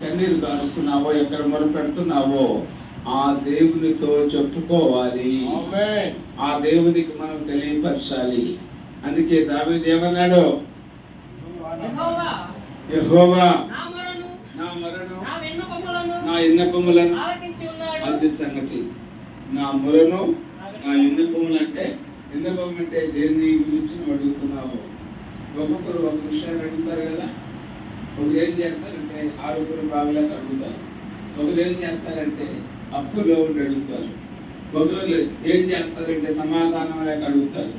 కన్నీరు కారుస్తున్నావో ఎక్కడ మొరపెడుతున్నావో ఆ దేవునితో చెప్పుకోవాలి. ఆ దేవునికి మనం తెలియపరచాలి. అందుకే ఏమన్నాడు? యెహోవా. యెహోవా. నా మరణం అది సంగతి. నా మురను నా ఇన్నపములు అంటే ఇన్నపం అంటే దేన్ని గురించి అడుగుతున్నావు? ఒక్కొక్కరు ఒక విషయాన్ని అడుగుతారు కదా. ఒకరు ఏం చేస్తారంటే ఆరోగ్యం బాగలేక అడుగుతారు. ఒకరు ఏం చేస్తారంటే అప్పులో ఉండి అడుగుతారు. ఒకరు ఏం చేస్తారంటే సమాధానం లేక అడుగుతారు.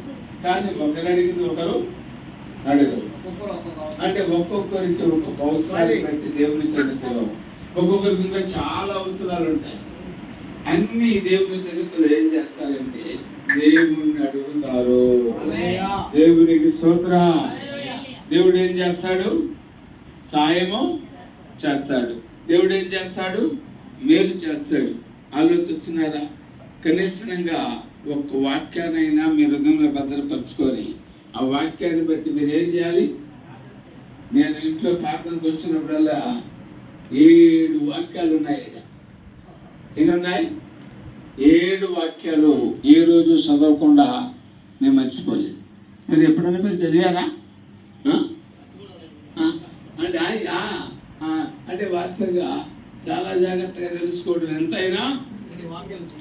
కానీ ఒకరు అడిగింది ఒకరు అడగరు. అంటే ఒక్కొక్కరికి ఒక్కొక్క అవసరాన్ని బట్టి దేవుని చరిత్రలో ఒక్కొక్కరికి ఇంకా చాలా అవసరాలు ఉంటాయి. అన్ని దేవుని చరిత్రలో ఏం చేస్తారంటే దేవుణ్ణి అడుగుతారు. దేవునికి స్తోత్ర. దేవుడు ఏం చేస్తాడు? సాయము చేస్తాడు. దేవుడు ఏం చేస్తాడు? మేలు చేస్తాడు. ఆలోచిస్తున్నారా? కనీసంగా ఒక్క వాక్యానైనా మీ హృదయంలో భద్రపరచుకొని ఆ వాక్యాన్ని బట్టి మీరు ఏం చేయాలి? నేను ఇంట్లో ప్రార్థనకు వచ్చినప్పుడల్లా ఏడు వాక్యాలు ఉన్నాయి ఈడ. ఉన్నాయి? ఏడు వాక్యాలు ఏ రోజు చదవకుండా నేను మర్చిపోలేదు. మీరు ఎప్పుడైనా మీరు చదివారా? అంటే ఆ, అంటే వాస్తవంగా చాలా జాగ్రత్తగా తెలుసుకోవడం ఎంతైనా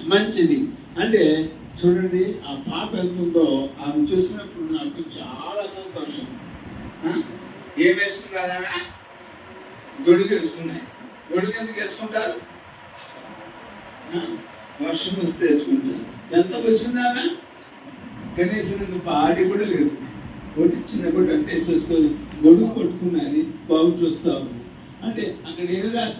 మంచిది. అంటే చూడండి ఆ పాప ఎంతుందో ఆమె చూసినప్పుడు నాకు చాలా సంతోషం. ఆ? ఏం వేసుకున్నది ఆమె? గొడుగు వేసుకున్నాయి. గొడుగు ఎందుకు వేసుకుంటారు? ఆ? వర్షం వస్తే వేసుకుంటారు. ఎంత వచ్చింది ఆమె? కనీసం ఇంకా బాడీ కూడా లేదు. ఒకటి చిన్న కూడా గొడుగు పట్టుకున్నది బాగు చూస్తా ఉంది. అంటే అక్కడ ఏమి రాస్తుంది